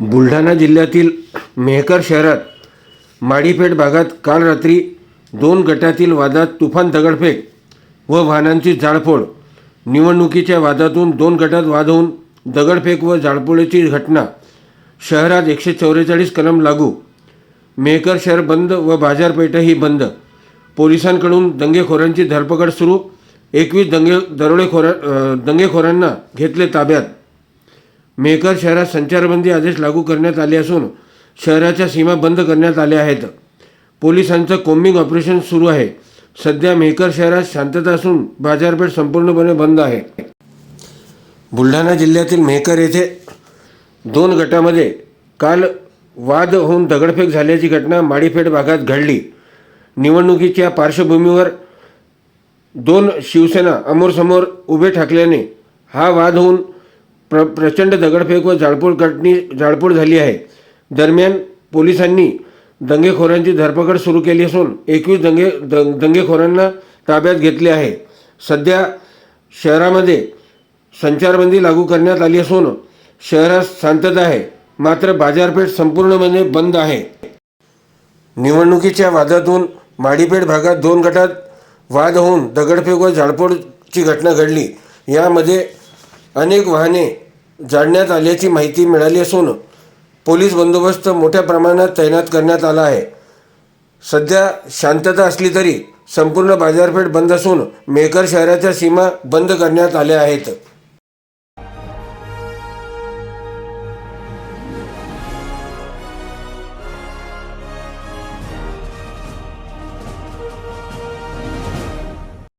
बुलढाणा जिल्ह्यातील मेहकर शहरात माडीपेठ भागात काल रात्री दोन गटातील वादात तुफान दगडफेक व वाहनांची जाळपोळ निवडणुकीच्या वादातून दोन गटात वाद होऊन दगडफेक व जाळपोळीची घटना. शहरात एकशे चौवेचाळीस कलम लागू. मेहकर शहर बंद व बाजारपेठही बंद. पोलिसांकडून दंगेखोरांची धरपकड सुरू. एकवीस दंगे दरोडेखोर दंगेखोरांना घेतले ताब्यात. मेकर शहरात संचारबंदी आदेश लागू करण्यात आले असून शहराच्या सीमा बंद करण्यात आल्या आहेत. पोलिसांचं कोम्बिंग ऑपरेशन सुरू आहे. सध्या मेहकर शहरात शांतता असून बाजारपेठ संपूर्णपणे बंद आहे. बुलढाणा जिल्ह्यातील मेहकर येथे दोन गटामध्ये काल वाद होऊन दगडफेक झाल्याची घटना माडीफेड भागात घडली. निवडणुकीच्या पार्श्वभूमीवर दोन शिवसेना अमोरसमोर उभे ठाकल्याने हा वाद होऊन प्र प्रचंड दगडफेक व जाळपोळ घटनी जाळपोळ झाली आहे. दरम्यान पोलिसांनी दंगेखोरांची धरपकड सुरू केली असून एकवीस दंगे दं दंगेखोरांना ताब्यात घेतले आहे. सध्या शहरामध्ये संचारबंदी लागू करण्यात आली असून शहरात शांतता आहे. मात्र बाजारपेठ संपूर्णपणे बंद आहे. निवडणुकीच्या वादातून माडीपेठ भागात दोन गटात वाद होऊन दगडफेक व झाडपोडची घटना घडली. यामध्ये अनेक वाहने जाळण्यात आल्याची माहिती मिळाली असून पोलीस बंदोबस्त मोठ्या प्रमाणात तैनात करण्यात आला आहे. सध्या शांतता असली तरी संपूर्ण बाजारपेठ बंद असून मेकर शहराच्या सीमा बंद करण्यात आल्या आहेत.